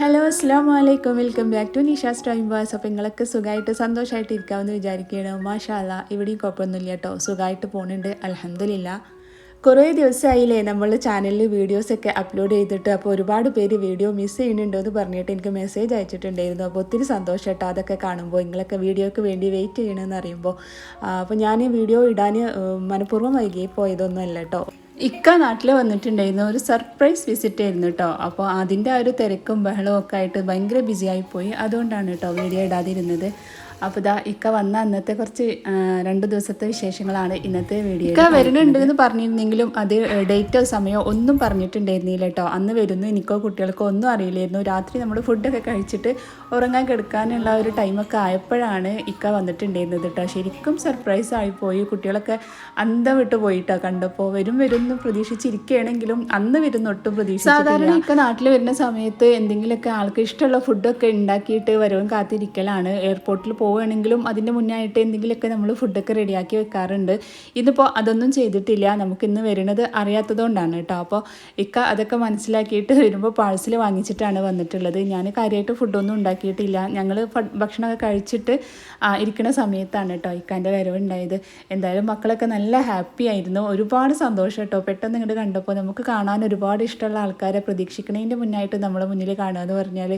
Hello അസ്സാം വലൈക്കും welcome back to Nisha's time bass അപ്പോൾ നിങ്ങളൊക്കെ സുഖമായിട്ട് സന്തോഷമായിട്ട് ഇരിക്കാമെന്ന് വിചാരിക്കുകയാണ്. മാഷാല്ല ഇവിടെയും കുഴപ്പമൊന്നുമില്ല കേട്ടോ. സുഖമായിട്ട് പോകുന്നുണ്ട് അലഹമില്ല കുറേ ദിവസമായില്ലേ നമ്മൾ ചാനലിൽ വീഡിയോസൊക്കെ അപ്ലോഡ് ചെയ്തിട്ട് അപ്പോൾ ഒരുപാട് പേര് വീഡിയോ മിസ് ചെയ്യുന്നുണ്ടോ എന്ന് പറഞ്ഞിട്ട് എനിക്ക് മെസ്സേജ് അയച്ചിട്ടുണ്ടായിരുന്നു. അപ്പോൾ ഒത്തിരി സന്തോഷം കേട്ടോ അതൊക്കെ കാണുമ്പോൾ നിങ്ങളൊക്കെ വീഡിയോയ്ക്ക് വേണ്ടി വെയിറ്റ് ചെയ്യണമെന്ന് അറിയുമ്പോൾ അപ്പോൾ ഞാൻ വീഡിയോ ഇടാൻ മനഃപൂർവം വൈകി പോയതൊന്നുമല്ല കേട്ടോ. ഇക്ക നാട്ടിൽ വന്നിട്ടുണ്ടായിരുന്നു. ഒരു സർപ്രൈസ് വിസിറ്റ് ആയിരുന്നു കേട്ടോ അപ്പോൾ അതിന്റെ ആ ഒരു തിരക്കും ബഹളവും ഒക്കെ ആയിട്ട് ഭയങ്കര ബിസി ആയിപ്പോയി അതുകൊണ്ടാണ് കേട്ടോ വീഡിയോ ഇടാതിരുന്നത്. അപ്പോൾ ഇതാ ഇക്ക വന്ന അന്നത്തെ കുറച്ച് രണ്ടു ദിവസത്തെ വിശേഷങ്ങളാണ് ഇന്നത്തെ വീഡിയോ ഇക്ക വരുന്നുണ്ട് എന്ന് പറഞ്ഞിരുന്നെങ്കിലും അത് ഡേറ്റോ സമയമോ ഒന്നും പറഞ്ഞിട്ടുണ്ടായിരുന്നില്ല കേട്ടോ. അന്ന് വരുന്നു എനിക്കോ കുട്ടികൾക്കോ ഒന്നും അറിയില്ലായിരുന്നു. രാത്രി നമ്മൾ ഫുഡൊക്കെ കഴിച്ചിട്ട് ഉറങ്ങാൻ കിടക്കാനുള്ള ഒരു ടൈമൊക്കെ ആയപ്പോഴാണ് ഇക്ക വന്നിട്ടുണ്ടായിരുന്നത് കേട്ടോ. ശരിക്കും സർപ്രൈസ് ആയിപ്പോയി കുട്ടികളൊക്കെ അന്തം വിട്ട് പോയിട്ടോ കണ്ടപ്പോൾ വരും വരും എന്ന് പ്രതീക്ഷിച്ചിരിക്കുകയാണെങ്കിലും അന്ന് വരുന്ന ഒട്ടും പ്രതീക്ഷിച്ചു സാധാരണ ഇക്ക നാട്ടിൽ വരുന്ന സമയത്ത് എന്തെങ്കിലുമൊക്കെ ആൾക്ക് ഇഷ്ടമുള്ള ഫുഡൊക്കെ ഉണ്ടാക്കിയിട്ട് വരവും കാത്തിരിക്കലാണ്. എയർപോർട്ടിൽ പോവുകയാണെങ്കിലും അതിന്റെ മുന്നായിട്ട് എന്തെങ്കിലുമൊക്കെ നമ്മൾ ഫുഡൊക്കെ റെഡിയാക്കി വെക്കാറുണ്ട്. ഇന്നിപ്പോൾ അതൊന്നും ചെയ്തിട്ടില്ല. നമുക്ക് ഇന്ന് വരുന്നത് അറിയാത്തതുകൊണ്ടാണ് കേട്ടോ. അപ്പോൾ ഇക്ക അതൊക്കെ മനസ്സിലാക്കിയിട്ട് വരുമ്പോൾ പാഴ്സൽ വാങ്ങിച്ചിട്ടാണ് വന്നിട്ടുള്ളത്. ഞാൻ കാര്യമായിട്ട് ഫുഡൊന്നും ഉണ്ടാക്കിയിട്ടില്ല. ഞങ്ങൾ ഭക്ഷണമൊക്കെ കഴിച്ചിട്ട് ഇരിക്കുന്ന സമയത്താണ് കേട്ടോ ഇക്കാന്റെ വരവുണ്ടായത്. എന്തായാലും മക്കളൊക്കെ നല്ല ഹാപ്പി ആയിരുന്നു. ഒരുപാട് സന്തോഷം കേട്ടോ. പെട്ടെന്ന് ഇങ്ങോട്ട് കണ്ടപ്പോൾ നമുക്ക് കാണാൻ ഒരുപാട് ഇഷ്ടമുള്ള ആൾക്കാരെ പ്രതീക്ഷിക്കുന്നതിന്റെ മുന്നായിട്ട് നമ്മളെ മുന്നിൽ കാണുക എന്ന് പറഞ്ഞാൽ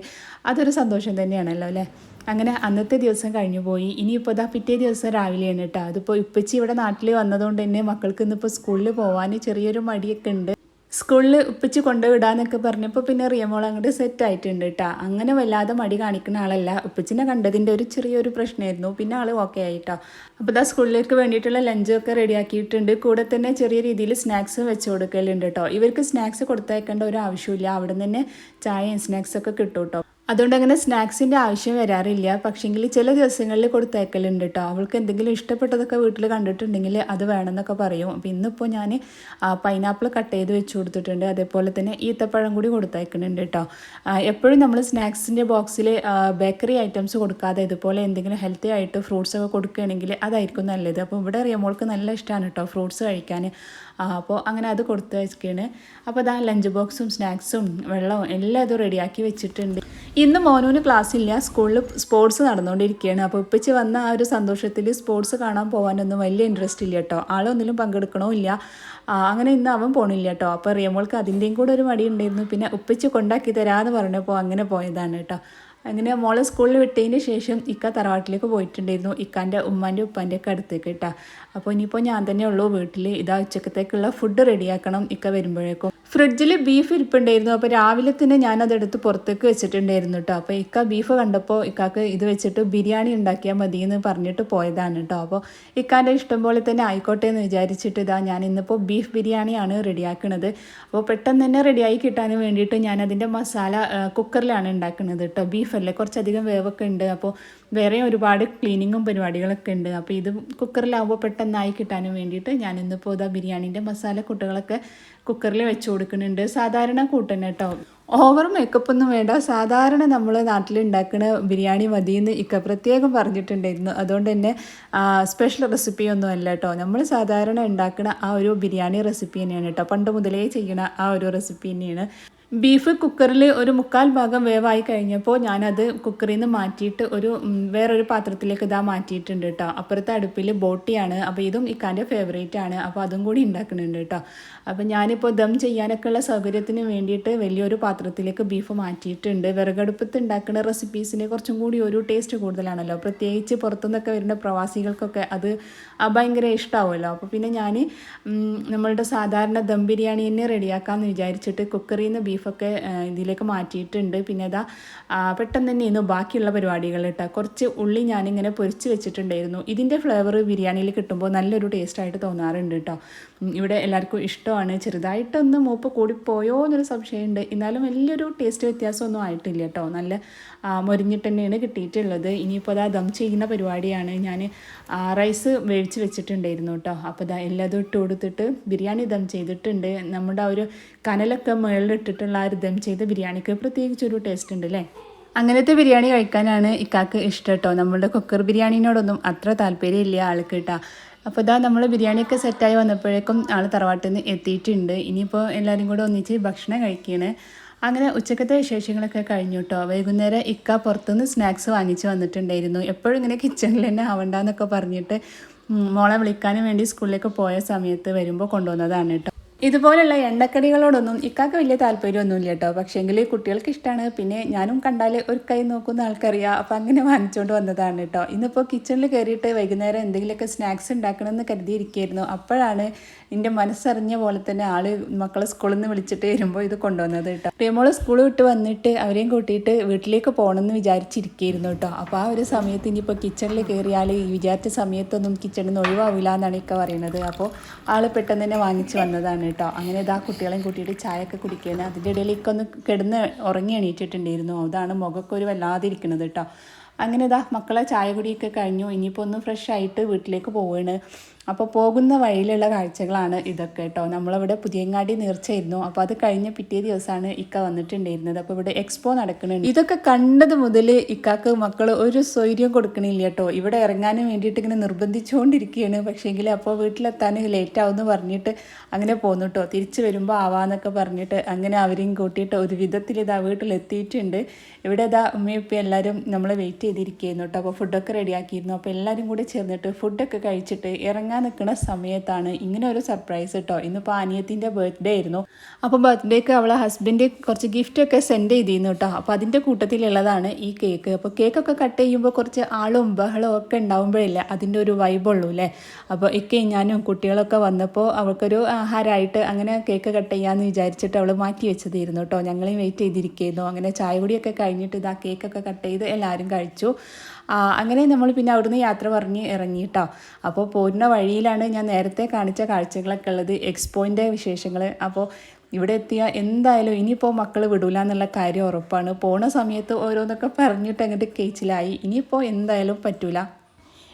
അതൊരു സന്തോഷം തന്നെയാണല്ലോ അല്ലേ? അങ്ങനെ അന്നത്തെ ദിവസം കഴിഞ്ഞു പോയി. ഇനിയിപ്പോൾ ഇതാ പിറ്റേ ദിവസം രാവിലെയാണ് കേട്ടോ അതിപ്പോൾ ഉപ്പച്ചി ഇവിടെ നാട്ടിൽ വന്നതുകൊണ്ട് തന്നെ മക്കൾക്ക് ഇന്നിപ്പോൾ സ്കൂളിൽ പോകാൻ ചെറിയൊരു മടിയൊക്കെ ഉണ്ട്. സ്കൂളിൽ ഉപ്പച്ചി കൊണ്ടുവിടാന്നൊക്കെ പറഞ്ഞപ്പോൾ പിന്നെ റിയമോൾ അങ്ങോട്ട് സെറ്റ് ആയിട്ടുണ്ട് കേട്ടോ അങ്ങനെ വല്ലാതെ മടി കാണിക്കുന്ന ആളല്ല. ഉപ്പച്ചിനെ കണ്ടതിന്റെ ഒരു ചെറിയൊരു പ്രശ്നമായിരുന്നു. പിന്നെ ആൾ ഓക്കെ ആയിട്ടോ അപ്പോൾ ഇതാ സ്കൂളിലേക്ക് വേണ്ടിയിട്ടുള്ള ലഞ്ചൊക്കെ റെഡിയാക്കിയിട്ടുണ്ട് കൂടെ തന്നെ ചെറിയ രീതിയിൽ സ്നാക്സ് വെച്ച് കൊടുക്കലുണ്ട് കേട്ടോ ഇവർക്ക് സ്നാക്സ് കൊടുത്തയക്കേണ്ട ഒരു ആവശ്യമില്ല അവിടെ നിന്ന് തന്നെ ചായയും സ്നാക്സൊക്കെ കിട്ടും കേട്ടോ അതുകൊണ്ട് അങ്ങനെ സ്നാക്സിന്റെ ആവശ്യം വരാറില്ല. പക്ഷേങ്കിൽ ചില ദിവസങ്ങളിൽ കൊടുത്തയക്കലുണ്ട് കേട്ടോ അവൾക്ക് എന്തെങ്കിലും ഇഷ്ടപ്പെട്ടതൊക്കെ വീട്ടിൽ കണ്ടിട്ടുണ്ടെങ്കിൽ അത് വേണമെന്നൊക്കെ പറയും. അപ്പോൾ ഇന്നിപ്പോൾ ഞാൻ പൈനാപ്പിൾ കട്ട് ചെയ്ത് വെച്ച് കൊടുത്തിട്ടുണ്ട്. അതേപോലെ തന്നെ ഈത്തപ്പഴം കൂടി കൊടുത്തയക്കുന്നുണ്ട് കേട്ടോ എപ്പോഴും നമ്മൾ സ്നാക്സിന്റെ ബോക്സിൽ ബേക്കറി ഐറ്റംസ് കൊടുക്കാതെ ഇതുപോലെ എന്തെങ്കിലും ഹെൽത്തി ആയിട്ട് ഫ്രൂട്ട്സ് ഒക്കെ കൊടുക്കുകയാണെങ്കിൽ അതായിരിക്കും നല്ലത്. അപ്പോൾ ഇവിടെ മോൾക്ക് നല്ല ഇഷ്ടമാണ് കേട്ടോ ഫ്രൂട്ട്സ് കഴിക്കാൻ അപ്പോൾ അങ്ങനെ അത് കൊടുത്ത് വെച്ചിട്ടാണ് അപ്പോൾ അതാ ലഞ്ച് ബോക്സും സ്നാക്സും വെള്ളവും എല്ലാം ഇത് റെഡിയാക്കി വെച്ചിട്ടുണ്ട്. ഇന്ന് മോനൂന് ക്ലാസ് ഇല്ല സ്കൂളിൽ സ്പോർട്സ് നടന്നുകൊണ്ടിരിക്കുകയാണ്. അപ്പോൾ ഉപ്പിച്ച് വന്ന ആ ഒരു സന്തോഷത്തിൽ സ്പോർട്സ് കാണാൻ പോകാനൊന്നും വലിയ ഇൻട്രസ്റ്റ് ഇല്ല കേട്ടോ. ആളൊന്നിലും പങ്കെടുക്കണോ ഇല്ല. അങ്ങനെ ഇന്ന് അവൻ പോണില്ല കേട്ടോ. അപ്പോൾ റിയമോൾക്ക് അതിന്റെയും കൂടെ ഒരു മടി ഉണ്ടായിരുന്നു. പിന്നെ ഉപ്പിച്ച് കൊണ്ടാക്കി തരാമെന്ന് പറഞ്ഞപ്പോൾ അങ്ങനെ പോയതാണ് കേട്ടോ. അങ്ങനെ മോളെ സ്കൂളിൽ വിട്ടതിന് ശേഷം ഇക്ക തറവാട്ടിലേക്ക് പോയിട്ടുണ്ടായിരുന്നു. ഇക്കാന്റെ ഉമ്മാന്റെ ഉപ്പാന്റെ ഒക്കെ അടുത്തേക്ക് കേട്ടോ. അപ്പോൾ ഇനിയിപ്പോൾ ഞാൻ തന്നെ ഉള്ളൂ. വീട്ടിൽ ഇതാ ഉച്ചക്കത്തേക്കുള്ള ഫുഡ് റെഡിയാക്കണം ഇക്ക വരുമ്പോഴേക്കും. ഫ്രിഡ്ജിൽ ബീഫ് ഇരിപ്പുണ്ടായിരുന്നു. അപ്പോൾ രാവിലെ തന്നെ ഞാനതെടുത്ത് പുറത്തേക്ക് വെച്ചിട്ടുണ്ടായിരുന്നു കേട്ടോ അപ്പോൾ ഇക്ക ബീഫ് കണ്ടപ്പോൾ ഇക്കാക്ക് ഇത് വെച്ചിട്ട് ബിരിയാണി ഉണ്ടാക്കിയാൽ മതി എന്ന് പറഞ്ഞിട്ട് പോയതാണ് കേട്ടോ അപ്പോൾ ഇക്കാന്റെ ഇഷ്ടം പോലെ തന്നെ ആയിക്കോട്ടെ എന്ന് വിചാരിച്ചിട്ട് ഇതാ ഞാൻ ഇന്നിപ്പോൾ ബീഫ് ബിരിയാണിയാണ് റെഡിയാക്കുന്നത് അപ്പോൾ പെട്ടെന്ന് തന്നെ റെഡിയായി കിട്ടാൻ വേണ്ടിയിട്ട് ഞാൻ അതിന്റെ മസാല കുക്കറിലാണ് ഉണ്ടാക്കുന്നത് കേട്ടോ ബീഫല്ലേ കുറച്ചധികം വേവൊക്കെ ഉണ്ട്. അപ്പോൾ വേറെ ഒരുപാട് ക്ലീനിങ്ങും പരിപാടികളൊക്കെ ഉണ്ട്. അപ്പോൾ ഇത് കുക്കറിലാവുമ്പോൾ പെട്ടെന്നായി കിട്ടാനും വേണ്ടിയിട്ട് ഞാൻ ഇന്നിപ്പോൾ ഇതാ ബിരിയാണീന്റെ മസാല കുട്ടികളൊക്കെ കുക്കറിൽ വെച്ച് കൊടുക്കുന്നുണ്ട്. സാധാരണ കൂട്ടന്നെ കേട്ടോ ഓവർ മേക്കപ്പ് ഒന്നും വേണ്ട. സാധാരണ നമ്മൾ നാട്ടിൽ ഉണ്ടാക്കുന്ന ബിരിയാണി മതിയെന്ന് ഇക്ക പ്രത്യേകം പറഞ്ഞിട്ടുണ്ടായിരുന്നു. അതുകൊണ്ട് തന്നെ സ്പെഷ്യൽ റെസിപ്പി ഒന്നും അല്ല കേട്ടോ നമ്മൾ സാധാരണ ഉണ്ടാക്കുന്ന ആ ഒരു ബിരിയാണി റെസിപ്പി തന്നെയാണ് കേട്ടോ പണ്ട് മുതലേ ചെയ്യുന്ന ആ ഒരു റെസിപ്പി തന്നെയാണ്. ബീഫ് കുക്കറിൽ ഒരു മുക്കാൽ ഭാഗം വേവായി കഴിഞ്ഞപ്പോൾ ഞാനത് കുക്കറിൽ നിന്ന് മാറ്റിയിട്ട് ഒരു വേറൊരു പാത്രത്തിലേക്ക് ഇതാ മാറ്റിയിട്ടുണ്ട് കേട്ടോ അപ്പുറത്തെ അടുപ്പിൽ ബോട്ടിയാണ്. അപ്പോൾ ഇതും ഇക്കാന്റെ ഫേവറേറ്റ് ആണ്. അപ്പോൾ അതും കൂടി ഉണ്ടാക്കുന്നുണ്ട് കേട്ടോ അപ്പോൾ ഞാനിപ്പോൾ ദം ചെയ്യാനൊക്കെ ഉള്ള സൗകര്യത്തിന് വേണ്ടിയിട്ട് വലിയൊരു പാത്രത്തിലേക്ക് ബീഫ് മാറ്റിയിട്ടുണ്ട്. വിറകടുപ്പത്ത് ഉണ്ടാക്കുന്ന റെസിപ്പീസിന് കുറച്ചും കൂടി ഒരു ടേസ്റ്റ് കൂടുതലാണല്ലോ. പ്രത്യേകിച്ച് പുറത്തുനിന്നൊക്കെ വരുന്ന പ്രവാസികൾക്കൊക്കെ അത് ഭയങ്കര ഇഷ്ടമാവുമല്ലോ അപ്പോൾ പിന്നെ ഞാൻ നമ്മളുടെ സാധാരണ ദം ബിരിയാണി തന്നെ റെഡിയാക്കാമെന്ന് വിചാരിച്ചിട്ട് കുക്കറിൽ നിന്ന് ബീഫൊക്കെ ഇതിലേക്ക് മാറ്റിയിട്ടുണ്ട്. പിന്നെ അതാ പെട്ടെന്ന് തന്നെ ഇന്ന് ബാക്കിയുള്ള പരിപാടികൾ കേട്ടോ കുറച്ച് ഉള്ളി ഞാനിങ്ങനെ പൊരിച്ച് വെച്ചിട്ടുണ്ടായിരുന്നു. ഇതിന്റെ ഫ്ലേവർ ബിരിയാണിയിൽ കിട്ടുമ്പോൾ നല്ലൊരു ടേസ്റ്റായിട്ട് തോന്നാറുണ്ട് കേട്ടോ ഇവിടെ എല്ലാവർക്കും ഇഷ്ടമാണ്. ചെറുതായിട്ടൊന്ന് മൂപ്പ് കൂടിപ്പോയോ എന്നൊരു സംശയമുണ്ട്. എന്നാലും വലിയൊരു ടേസ്റ്റ് വ്യത്യാസമൊന്നും ആയിട്ടില്ല കേട്ടോ നല്ല മൊരിഞ്ഞിട്ട് തന്നെയാണ് കിട്ടിയിട്ടുള്ളത്. ഇനിയിപ്പോൾ അതാ ദം ചെയ്യുന്ന പരിപാടിയാണ്. ഞാൻ റൈസ് വേവിച്ച് വെച്ചിട്ടുണ്ടായിരുന്നു കേട്ടോ അപ്പോൾ ഇതാ എല്ലാതും ഇട്ട് കൊടുത്തിട്ട് ബിരിയാണി ദം ചെയ്തിട്ടുണ്ട്. നമ്മുടെ ആ ഒരു കനലൊക്കെ മുകളിലിട്ടിട്ടുള്ള ആ ഒരു ചെയ്ത ബിരിയാണിക്ക് പ്രത്യേകിച്ചൊരു ടേസ്റ്റ് ഉണ്ട് അല്ലേ അങ്ങനത്തെ ബിരിയാണി കഴിക്കാനാണ് ഇക്കാക്ക് ഇഷ്ടം കേട്ടോ നമ്മളുടെ കുക്കർ ബിരിയാണിനോടൊന്നും അത്ര താല്പര്യമില്ല ആൾക്ക് കേട്ടോ അപ്പോൾ ഇതാ നമ്മൾ ബിരിയാണിയൊക്കെ സെറ്റായി വന്നപ്പോഴേക്കും ആൾ തറവാട്ടിൽ നിന്ന് എത്തിയിട്ടുണ്ട്. ഇനിയിപ്പോൾ എല്ലാവരും കൂടെ ഒന്നിച്ച് ഭക്ഷണം കഴിക്കുകയാണ് അങ്ങനെ ഉച്ചക്കത്തെ വിശേഷങ്ങളൊക്കെ കഴിഞ്ഞു കേട്ടോ വൈകുന്നേരം ഇക്ക പുറത്തുനിന്ന് സ്നാക്സ് വാങ്ങിച്ച് വന്നിട്ടുണ്ടായിരുന്നു. എപ്പോഴും ഇങ്ങനെ കിച്ചണിൽ തന്നെ ആവണ്ടെന്നൊക്കെ പറഞ്ഞിട്ട് മോളെ വിളിക്കാനും വേണ്ടി സ്കൂളിലേക്ക് പോയ സമയത്ത് വരുമ്പോൾ കൊണ്ടുവന്നതാണ് കേട്ടോ ഇതുപോലുള്ള എണ്ണക്കടികളോടൊന്നും ഇക്കാക്ക് വലിയ താല്പര്യമൊന്നുമില്ല കേട്ടോ. പക്ഷേങ്കിൽ കുട്ടികൾക്ക് ഇഷ്ടമാണ് പിന്നെ ഞാനും കണ്ടാൽ ഒരു കൈ നോക്കുന്ന ആൾക്കറിയാം. അപ്പം അങ്ങനെ വാങ്ങിച്ചുകൊണ്ട് വന്നതാണ് കേട്ടോ. ഇന്നിപ്പോൾ കിച്ചണിൽ കയറിയിട്ട് വൈകുന്നേരം എന്തെങ്കിലുമൊക്കെ സ്നാക്സ് ഉണ്ടാക്കണമെന്ന് കരുതിയിരിക്കുകയായിരുന്നു അപ്പോഴാണ് എന്റെ മനസ്സറിഞ്ഞ പോലെ തന്നെ ആൾ മക്കളെ സ്കൂളിൽ നിന്ന് വിളിച്ചിട്ട് വരുമ്പോൾ ഇത് കൊണ്ടുവന്നത് കേട്ടോ. പ്രിയമോൾ സ്കൂൾ വിട്ട് വന്നിട്ട് അവരെയും കൂട്ടിയിട്ട് വീട്ടിലേക്ക് പോകണമെന്ന് വിചാരിച്ചിരിക്കുകയായിരുന്നു കേട്ടോ. അപ്പോൾ ആ ഒരു സമയത്ത് ഇനിയിപ്പോൾ കിച്ചണിൽ കയറിയാൽ ഈ വിചാരിച്ച സമയത്തൊന്നും കിച്ചണിൽ നിന്ന് ഒഴിവാവില്ല എന്നാണ് ഇക്ക പറയുന്നത്. അപ്പോൾ ആൾ പെട്ടെന്ന് തന്നെ വാങ്ങിച്ചു വന്നതാണ് കേട്ടോ. അങ്ങനെ ഇതാ കുട്ടികളെയും കൂട്ടിയിട്ട് ചായയൊക്കെ കുടിക്കുകയാണ്. അതിന്റെ ഇടയിലേക്ക് ഒന്ന് കിടന്ന് ഉറങ്ങി എണീറ്റിട്ടുണ്ടായിരുന്നു. അതാണ് മുഖമൊക്കെ ഒരു വല്ലാതിരിക്കുന്നത് കേട്ടോ. അങ്ങനെ ഇതാ മക്കളെ ചായ കുടിയൊക്കെ കഴിഞ്ഞു. ഇനിയിപ്പോൾ ഒന്ന് ഫ്രഷ് ആയിട്ട് വീട്ടിലേക്ക് പോവുകയാണ് അപ്പോൾ പോകുന്ന വഴിയിലുള്ള കാഴ്ചകളാണ് ഇതൊക്കെ കേട്ടോ നമ്മളിവിടെ പുതിയങ്ങാടി നേർച്ചയായിരുന്നു. അപ്പോൾ അത് കഴിഞ്ഞ പിറ്റേ ദിവസമാണ് ഇക്ക വന്നിട്ടുണ്ടായിരുന്നത്. അപ്പോൾ ഇവിടെ എക്സ്പോ നടക്കുന്നുണ്ട്. ഇതൊക്കെ കണ്ടത് മുതൽ ഇക്കാക്ക് മക്കൾ ഒരു സ്വൈര്യം കൊടുക്കണില്ല കേട്ടോ ഇവിടെ ഇറങ്ങാനും വേണ്ടിയിട്ട് ഇങ്ങനെ നിർബന്ധിച്ചുകൊണ്ടിരിക്കുകയാണ് പക്ഷേങ്കിൽ അപ്പോൾ വീട്ടിലെത്താൻ ലേറ്റ് ആവുമെന്ന് പറഞ്ഞിട്ട് അങ്ങനെ പോന്നു കേട്ടോ തിരിച്ചു വരുമ്പോൾ ആവാന്നൊക്കെ പറഞ്ഞിട്ട് അങ്ങനെ അവരെയും കൂട്ടിയിട്ട് ഒരു വിധത്തിൽ ഇതാ വീട്ടിലെത്തിയിട്ടുണ്ട്. ഇവിടെ ഇതാ ഉമ്മയും ഉപ്പയും എല്ലാവരും നമ്മൾ വെയിറ്റ് ചെയ്തിരിക്കുകയായിരുന്നു കേട്ടോ അപ്പോൾ ഫുഡൊക്കെ റെഡിയാക്കിയിരുന്നു അപ്പോൾ എല്ലാവരും കൂടി ചേർന്നിട്ട് ഫുഡൊക്കെ കഴിച്ചിട്ട് ഇറങ്ങാൻ നിൽക്കുന്ന സമയത്താണ് ഇങ്ങനെ ഒരു സർപ്രൈസ് കേട്ടോ ഇന്നിപ്പോൾ അനിയത്തിന്റെ ബർത്ത്ഡേ ആയിരുന്നു. അപ്പോൾ ബർത്ത്ഡേക്ക് അവളെ ഹസ്ബൻഡ് കുറച്ച് ഗിഫ്റ്റൊക്കെ സെൻഡ് ചെയ്തിരുന്നു കേട്ടോ അപ്പോൾ അതിന്റെ കൂട്ടത്തിലുള്ളതാണ് ഈ കേക്ക് അപ്പോൾ കേക്കൊക്കെ കട്ട് ചെയ്യുമ്പോൾ കുറച്ച് ആളും ബഹളവും ഒക്കെ ഉണ്ടാവുമ്പോഴില്ല അതിന്റെ ഒരു വൈബുള്ളൂ അല്ലേ അപ്പോൾ ഇക്കയും ഞാനും കുട്ടികളൊക്കെ വന്നപ്പോൾ അവൾക്കൊരു ആഹാരമായിട്ട് അങ്ങനെ കേക്ക് കട്ട് ചെയ്യാമെന്ന് വിചാരിച്ചിട്ട് അവൾ മാറ്റി വെച്ചതായിരുന്നു കേട്ടോ ഞങ്ങളെയും വെയിറ്റ് ചെയ്തിരിക്കുന്നു. അങ്ങനെ ചായ കുടിയൊക്കെ കഴിഞ്ഞിട്ട് ഇതാ കേക്കൊക്കെ കട്ട് ചെയ്ത് എല്ലാവരും കഴിച്ചു. അങ്ങനെ നമ്മൾ പിന്നെ അവിടുന്ന് യാത്ര പറഞ്ഞ് ഇറങ്ങി കേട്ടോ അപ്പോൾ പോരുന്ന വഴിയിലാണ് ഞാൻ നേരത്തെ കാണിച്ച കാഴ്ചകളൊക്കെ ഉള്ളത് എക്സ്പോയിന്റെ വിശേഷങ്ങൾ. അപ്പോൾ ഇവിടെ എത്തിയ എന്തായാലും ഇനിയിപ്പോൾ മക്കൾ വിടൂല എന്നുള്ള കാര്യം ഉറപ്പാണ്. പോണ സമയത്ത് ഓരോന്നൊക്കെ പറഞ്ഞിട്ട് അങ്ങോട്ട് കേച്ചിലായി. ഇനിയിപ്പോൾ എന്തായാലും പറ്റൂല.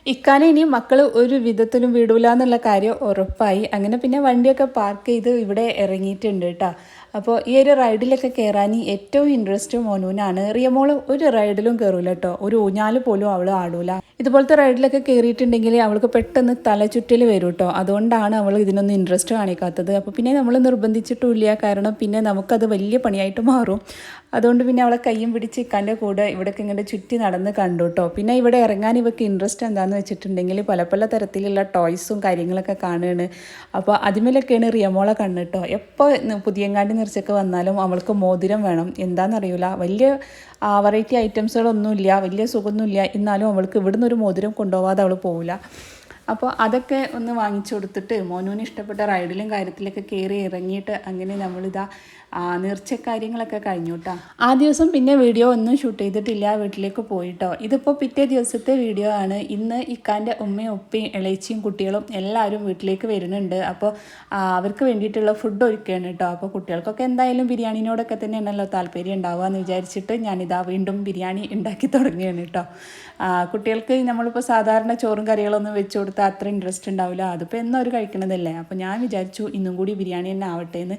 ഇക്കാനെ ഇനി മക്കൾ ഒരു വിധത്തിലും വിടൂല എന്നുള്ള കാര്യം ഉറപ്പായി. അങ്ങനെ പിന്നെ വണ്ടിയൊക്കെ പാർക്ക് ചെയ്ത് ഇവിടെ ഇറങ്ങിയിട്ടുണ്ട് കേട്ടോ. അപ്പോൾ ഈ ഒരു റൈഡിലൊക്കെ കയറാൻ ഏറ്റവും ഇൻട്രസ്റ്റ് മോനൂനാണ് റിയമോൾ ഒരു റൈഡിലും കയറൂല കേട്ടോ ഒരു ഊഞ്ഞാൽ പോലും അവൾ ആടൂല. ഇതുപോലത്തെ റൈഡിലൊക്കെ കയറിയിട്ടുണ്ടെങ്കിൽ അവൾക്ക് പെട്ടെന്ന് തലചുറ്റൽ വരും കേട്ടോ അതുകൊണ്ടാണ് അവൾ ഇതിനൊന്നും ഇൻട്രസ്റ്റ് കാണിക്കാത്തത്. അപ്പോൾ പിന്നെ നമ്മൾ നിർബന്ധിച്ചിട്ടുമില്ല. കാരണം പിന്നെ നമുക്കത് വലിയ പണിയായിട്ട് മാറും. അതുകൊണ്ട് പിന്നെ അവളെ കയ്യും പിടിച്ച് ഇക്കാന്റെ കൂടെ ഇവിടേക്ക് ഇങ്ങനെ ചുറ്റി നടന്ന് കണ്ടു കേട്ടോ പിന്നെ ഇവിടെ ഇറങ്ങാൻ ഇവക്ക് ഇൻട്രസ്റ്റ് എന്താണെന്ന് വെച്ചിട്ടുണ്ടെങ്കിൽ പല പല തരത്തിലുള്ള ടോയ്സും കാര്യങ്ങളൊക്കെ കാണുകയാണ് അപ്പോൾ അതിമേലൊക്കെയാണ് റിയമോളെ കണ്ണ് കേട്ടോ എപ്പോൾ പുതിയങ്ങാണ്ടി നിറച്ചൊക്കെ വന്നാലും അവൾക്ക് മോതിരം വേണം. എന്താണെന്നറിയില്ല വലിയ വെറൈറ്റി ഐറ്റംസുകളൊന്നുമില്ല വലിയ സുഖമൊന്നുമില്ല. എന്നാലും അവൾക്ക് ഇവിടുന്ന് ഒരു മോതിരം കൊണ്ടുപോകാതെ അവൾ പോവില്ല. അപ്പോൾ അതൊക്കെ ഒന്ന് വാങ്ങിച്ചു കൊടുത്തിട്ട് മോനുവിന് ഇഷ്ടപ്പെട്ട റൈഡിലും കാര്യത്തിലൊക്കെ കയറി ഇറങ്ങിയിട്ട് അങ്ങനെ നമ്മളിതാ നേർച്ച കാര്യങ്ങളൊക്കെ കഴിഞ്ഞു കേട്ടോ ആ ദിവസം പിന്നെ വീഡിയോ ഒന്നും ഷൂട്ട് ചെയ്തിട്ടില്ല വീട്ടിലേക്ക് പോയിട്ടോ. ഇതിപ്പോൾ പിറ്റേ ദിവസത്തെ വീഡിയോ ആണ്. ഇന്ന് ഇക്കാന്റെ ഉമ്മയും ഉപ്പയും ഇളയച്ചിയും കുട്ടികളും എല്ലാവരും വീട്ടിലേക്ക് വരുന്നുണ്ട്. അപ്പോൾ അവർക്ക് വേണ്ടിയിട്ടുള്ള ഫുഡ് ഒരുക്കുകയാണ് കേട്ടോ അപ്പോൾ കുട്ടികൾക്കൊക്കെ എന്തായാലും ബിരിയാണിനോടൊക്കെ തന്നെയാണല്ലോ താല്പര്യം ഉണ്ടാവുക എന്ന് വിചാരിച്ചിട്ട് ഞാനിതാ വീണ്ടും ബിരിയാണി ഉണ്ടാക്കി തുടങ്ങുകയാണ് കേട്ടോ കുട്ടികൾക്ക് നമ്മളിപ്പോൾ സാധാരണ ചോറും കറികളൊന്നും വെച്ച് കൊടുത്താൽ അത്ര ഇൻട്രസ്റ്റ് ഉണ്ടാവില്ല. അതിപ്പോൾ എന്നും അവർ കഴിക്കണതല്ലേ? അപ്പോൾ ഞാൻ വിചാരിച്ചു ഇന്നും കൂടി ബിരിയാണി തന്നെ ആവട്ടെ എന്ന്.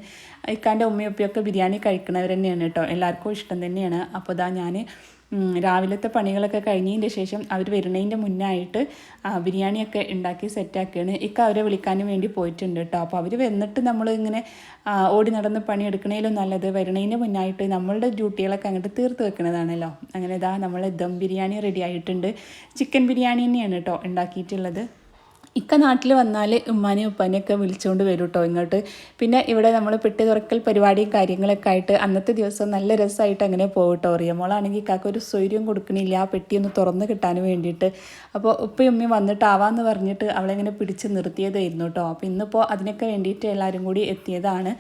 ഇക്കാന്റെ ഉമ്മയും ബിരിയാണി കഴിക്കണവർ തന്നെയാണ് കേട്ടോ. എല്ലാവർക്കും ഇഷ്ടം തന്നെയാണ്. അപ്പോൾ ഇതാ ഞാൻ രാവിലത്തെ പണികളൊക്കെ കഴിഞ്ഞതിന്റെ ശേഷം അവർ വരുന്നതിന്റെ മുന്നായിട്ട് ബിരിയാണിയൊക്കെ ഉണ്ടാക്കി സെറ്റാക്കുകയാണ് ഇക്ക അവരെ വിളിക്കാനും വേണ്ടി പോയിട്ടുണ്ട് കേട്ടോ. അപ്പോൾ അവർ വന്നിട്ട് നമ്മൾ ഇങ്ങനെ ഓടി നടന്ന് പണിയെടുക്കണേലും നല്ലത്. വരുന്നതിന്റെ മുന്നായിട്ട് നമ്മളുടെ ഡ്യൂട്ടികളൊക്കെ അങ്ങോട്ട് തീർത്ത് വെക്കുന്നതാണല്ലോ അങ്ങനെ ഇതാ നമ്മൾ ദം ബിരിയാണി റെഡി ആയിട്ടുണ്ട്. ചിക്കൻ ബിരിയാണി തന്നെയാണ് കേട്ടോ ഉണ്ടാക്കിയിട്ടുള്ളത്. ഇക്ക നാട്ടിൽ വന്നാൽ ഉമ്മാനെയും ഉപ്പാനെയൊക്കെ വിളിച്ചുകൊണ്ട് വരും കേട്ടോ ഇങ്ങോട്ട്. പിന്നെ ഇവിടെ നമ്മൾ പെട്ടി തുറക്കൽ പരിപാടിയും കാര്യങ്ങളൊക്കെ ആയിട്ട് അന്നത്തെ ദിവസം നല്ല രസമായിട്ട് അങ്ങനെ പോകും കേട്ടോ റിയമോളാണെങ്കിൽ ഇക്കാക്ക് ഒരു സ്വൈര്യം കൊടുക്കണില്ല. ആ പെട്ടി ഒന്ന് തുറന്ന് കിട്ടാൻ വേണ്ടിയിട്ട്. അപ്പോൾ ഉപ്പയും ഉമ്മയും വന്നിട്ടാവാന്ന് പറഞ്ഞിട്ട് അവളെങ്ങനെ പിടിച്ച് നിർത്തിയതായിരുന്നു കേട്ടോ അപ്പോൾ ഇന്നിപ്പോൾ അതിനൊക്കെ വേണ്ടിയിട്ട് എല്ലാവരും കൂടി എത്തിയതാണ്.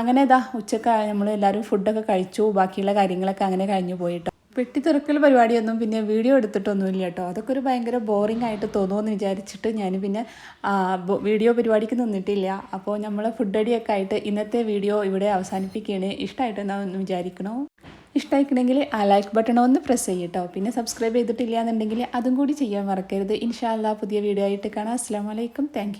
അങ്ങനെ ഇതാ ഉച്ചയ്ക്ക് നമ്മൾ എല്ലാവരും ഫുഡൊക്കെ കഴിച്ചു. ബാക്കിയുള്ള കാര്യങ്ങളൊക്കെ അങ്ങനെ കഴിഞ്ഞു പോയിട്ടോ തുറക്കൽ പരിപാടിയൊന്നും പിന്നെ വീഡിയോ എടുത്തിട്ടൊന്നുമില്ല കേട്ടോ. അതൊക്കെ ഒരു ഭയങ്കര ബോറിംഗ് ആയിട്ട് തോന്നുമെന്ന് വിചാരിച്ചിട്ട് ഞാൻ പിന്നെ വീഡിയോ പരിപാടിക്ക് നിന്നിട്ടില്ല. അപ്പോൾ നമ്മൾ ഫുഡ് അടിയൊക്കെ ആയിട്ട് ഇന്നത്തെ വീഡിയോ ഇവിടെ അവസാനിപ്പിക്കുകയാണ്. ഇഷ്ടമായിട്ടെന്നാന്ന് വിചാരിക്കണോ? ഇഷ്ടമായിക്കണമെങ്കിൽ ആ ലൈക്ക് ബട്ടൺ ഒന്ന് പ്രസ് ചെയ്യട്ടോ. പിന്നെ സബ്സ്ക്രൈബ് ചെയ്തിട്ടില്ല എന്നുണ്ടെങ്കിൽ അതും കൂടി ചെയ്യാൻ മറക്കരുത്. ഇൻഷാല്ല പുതിയ വീഡിയോ ആയിട്ട് കാണാം. അസ്സാം വലൈക്കും താങ്ക്